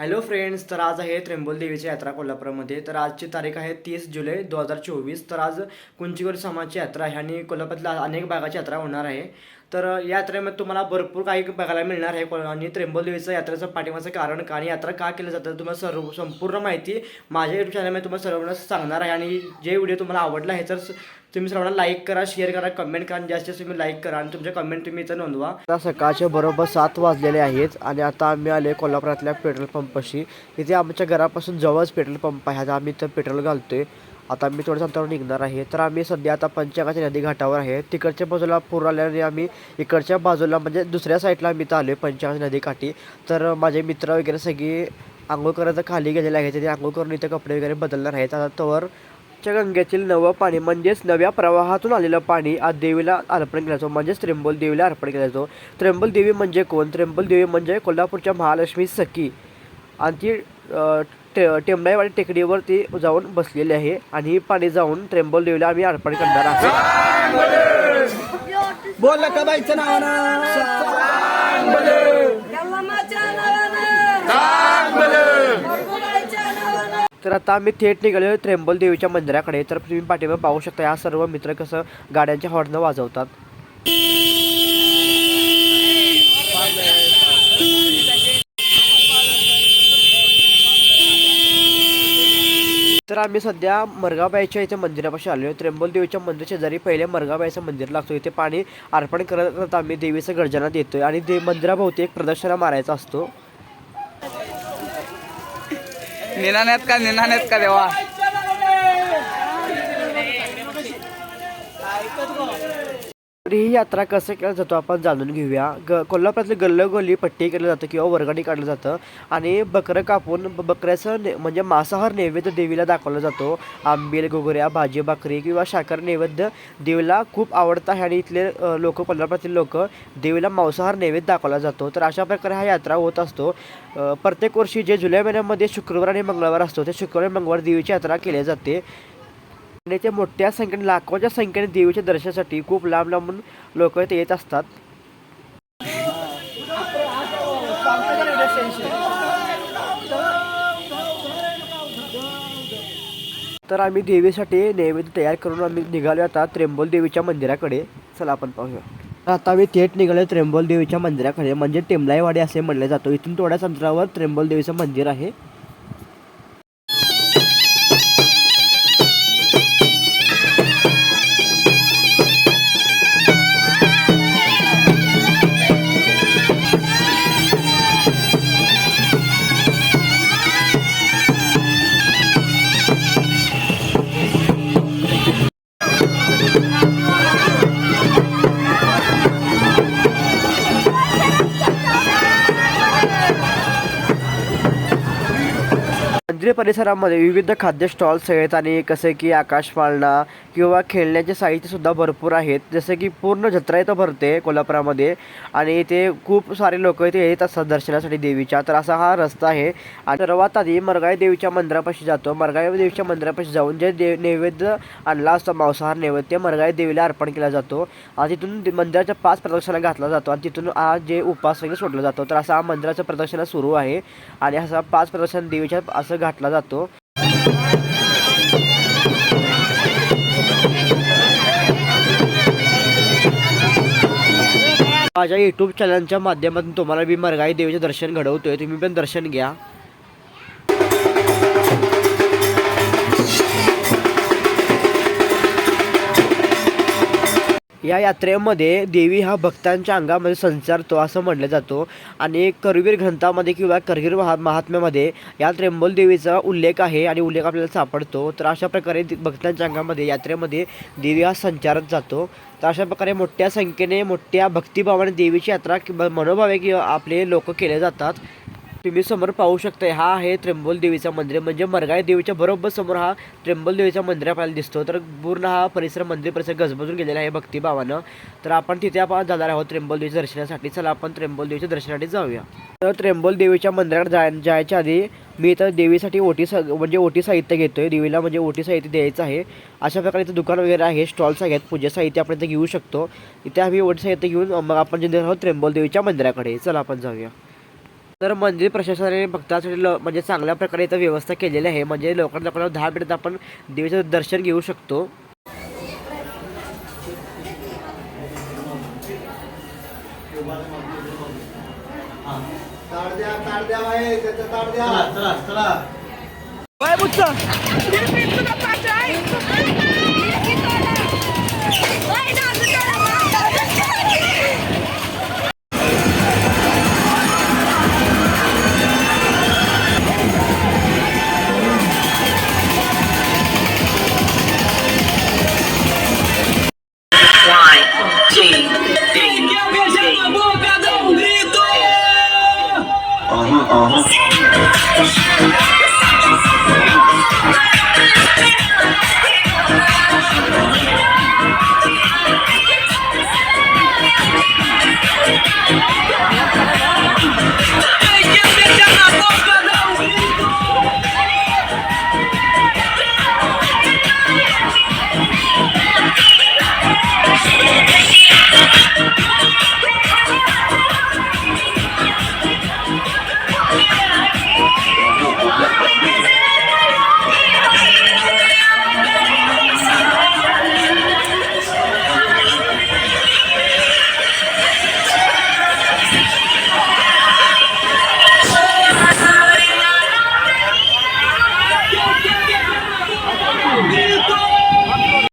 Hello friends तर आज आहे त्र्यंबोल देवीची यात्रा कोल्हापूरमध्ये. तर आजची तारीख आहे तीस जुलै दोन हजार चोवीस. तर आज कुंचीवर समाजची यात्रा आहे आणि कोल्हापूरला अनेक भागाची यात्रा होणार आहे. तर या यात्रेमध्ये तुम्हाला भरपूर काही बघायला मिळणार आहे आणि त्र्यंबोल देवीचं यात्रेचं पाठिंबाचं कारण का आणि यात्रा का केलं जातं तुम्हाला सर्व संपूर्ण माहिती माझ्या युट्यूब चॅनलमध्ये तुम्हाला सर्वांना सांगणार आहे. आणि जे व्हिडिओ तुम्हाला आवडला आहे तर तुम्ही सर्वांना लाईक करा शेअर करा कमेंट करा आणि जास्तीत जास्त तुम्ही लाईक करा आणि तुमच्या कमेंट तुम्ही इथं नोंदवा. आता सकाळचे बरोबर सात वाजलेले आहेत आणि आता आम्ही आले कोल्हापुरातल्या पेट्रोल पंपाशी इथे आमच्या घरापासून जवळच पेट्रोल पंप आहे आता आम्ही इथं पेट्रोल घालतोय. आता आम्ही थोडंसं अंतरावर निघणार आहे. तर आम्ही सध्या आता पंचगाच्या नदी घाटावर आहे. तिकडच्या बाजूला पूर आल्याने आम्ही इकडच्या बाजूला म्हणजे दुसऱ्या साईडला आम्ही इथं आलो आहे पंचगाच्या नदी काठी. तर माझे मित्र वगैरे सगळी आंघोळ करत खाली गेलेले आहेत ते आंघोळ करून इथं कपडे वगैरे बदलणार आहेत. आता तवर च्या गंगेतील नवं पाणी म्हणजेच नव्या प्रवाहातून आलेलं पाणी आज देवीला अर्पण केलं जातो. म्हणजेच त्र्यंबोल देवीला अर्पण केलं जातो. त्र्यंबोल देवी म्हणजे कोण? त्र्यंबोल देवी म्हणजे कोल्हापूरच्या महालक्ष्मी सखी. आणि ती टे टेंबडाईवाडी टेकडीवर ती जाऊन बसलेली आहे. आणि ही पाणी जाऊन त्र्यंबोल देवीला आम्ही अर्पण करणार आहोत. बोल का तर आता आम्ही थेट निघालो त्रेंबोल देवीच्या मंदिराकडे. तर तुम्ही पाठीवर पाहू शकता या सर्व मित्र कसं गाड्यांच्या हॉर्न वाजवतात. तर आम्ही सध्या मरगाबाईच्या इथे मंदिरापाशी आलो आहे. त्र्यंबोल देवीच्या मंदिर शेजारी पहिले मरगाबाईचं मंदिर लागतो. इथे पाणी अर्पण करत करत आम्ही देवीचं गर्जना देतोय. आणि दे मंदिराभोवती एक प्रदक्षिणा मारायचा असतो. निनाण्यात का निनाण्यात का देवा तर ही यात्रा कसं केला जातो आपण जाणून घेऊया. ग कोल्हापुरातली गल्लोगल्ली पट्टी केलं जातं किंवा वर्गणी काढलं जातं आणि बकरं कापून बकऱ्याचं ने म्हणजे मांसाहार नैवेद्य देवीला दाखवला जातो. आंबील घोगऱ्या भाजी भाकरी किंवा शाकर नैवेद्य देवीला खूप आवडतं आहे आणि इथले लोक कोल्हापुरातील लोक देवीला मांसाहार नैवेद्य दाखवला जातो. तर अशा प्रकारे हा यात्रा होत असतो. प्रत्येक वर्षी जे जुलै महिन्यामध्ये शुक्रवार आणि मंगळवार असतो ते शुक्रवार मंगळवार देवीची यात्रा केली जाते. आणि मोठ्या संख्येने लाखोच्या संख्येने देवीच्या दर्शनासाठी खूप लांब लांबून लोक इथे येत असतात. तर आम्ही देवीसाठी नैवेद्य तयार करून आम्ही निघालो आता त्र्यंबोल देवीच्या मंदिराकडे. चला आपण पाहूया. आता आम्ही थेट निघालो त्रेंबोल देवीच्या मंदिराकडे. म्हणजे टेमलाईवाडी असे म्हणले जातो. इथून थोड्याच अंतरावर त्रेंबोल देवीचं मंदिर आहे. मंदिर परिसरामध्ये विविध खाद्य स्टॉल्स आहेत आणि कसे की आकाशपाळणा किंवा खेळण्याचे साहित्यसुद्धा भरपूर आहेत. जसं की पूर्ण जत्रा इथं भरते कोल्हापुरामध्ये आणि इथे खूप सारे लोक इथे येत असतात दर्शनासाठी देवीच्या. तर असा हा रस्ता आहे. आणि सर्वात आधी मरगाई देवीच्या मंदिरापाशी जातो. मरगाई देवीच्या मंदिरापाशी जाऊन जे देव नैवेद्य आणला असतो मांसाहार नैवेद्य मरगाई देवीला अर्पण केला जातो. आणि तिथून मंदिराच्या पाच प्रदक्षिणा घातला जातो आणि तिथून हा जे उपास वगैरे सोडला जातो. तर असा हा मंदिराचा प्रदक्षिणा सुरू आहे. आणि असा पाच प्रदक्षिणा देवीच्या असं घातला जातो. माझ्या यूट्यूब चॅनलच्या माध्यमातून तुम्हाला मी मरगाई देवीचे दर्शन घडवतोय. तुम्ही पण दर्शन घ्या. या यात्रेमध्ये देवी हा भक्तांच्या अंगामध्ये संचारतो असं म्हटलं जातो. आणि करवीर ग्रंथामध्ये किंवा करवीर महा महात्म्यामध्ये या त्र्यंबोल देवीचा उल्लेख आहे आणि उल्लेख आपल्याला सापडतो. तर अशा प्रकारे भक्तांच्या अंगामध्ये यात्रेमध्ये देवी हा संचारत जातो. तर अशा प्रकारे मोठ्या संख्येने मोठ्या भक्तिभावाने देवीची यात्रा किंवा मनोभावे किंवा आपले लोक केले जातात. तुम्ही समोर पाहू शकता हा आहे त्र्यंबोल देवीचा मंदिर. म्हणजे मरगाई देवीच्या बरोबर समोर हा त्र्यंबोल देवीचा मंदिर आपल्याला दिसतो. तर पूर्ण हा परिसर मंदिर परिसर गजबजून गेलेला आहे भक्तिभावानं. तर आपण तिथे आपण जाणार आहोत त्र्यंबोल देवीच्या दर्शनासाठी. चला आपण त्र्यंबोल देवीच्या दर्शनासाठी जाऊया. तर त्र्यंबोल देवीच्या मंदिरात जाय जायच्या आधी मी इथं देवीसाठी ओटी सा म्हणजे ओटी साहित्य घेतोय. देवीला म्हणजे ओटी साहित्य द्यायचं आहे. अशा प्रकारे इथं दुकान वगैरे आहे स्टॉल्स आहेत पूजा साहित्य आपण इथं घेऊ शकतो. इथे आम्ही ओटी साहित्य घेऊन मग आपण जे आहोत त्र्यंबोल देवीच्या मंदिराकडे. चला आपण जाऊया. तर मंदिर प्रशासनाने भक्तांसाठी ल म्हणजे चांगल्या प्रकारे इथं व्यवस्था केलेली आहे. म्हणजे लोकांना लोकांना दहा मिनिटात आपण देवीचं दर्शन घेऊ शकतो. बाय बुच्चा. 哦。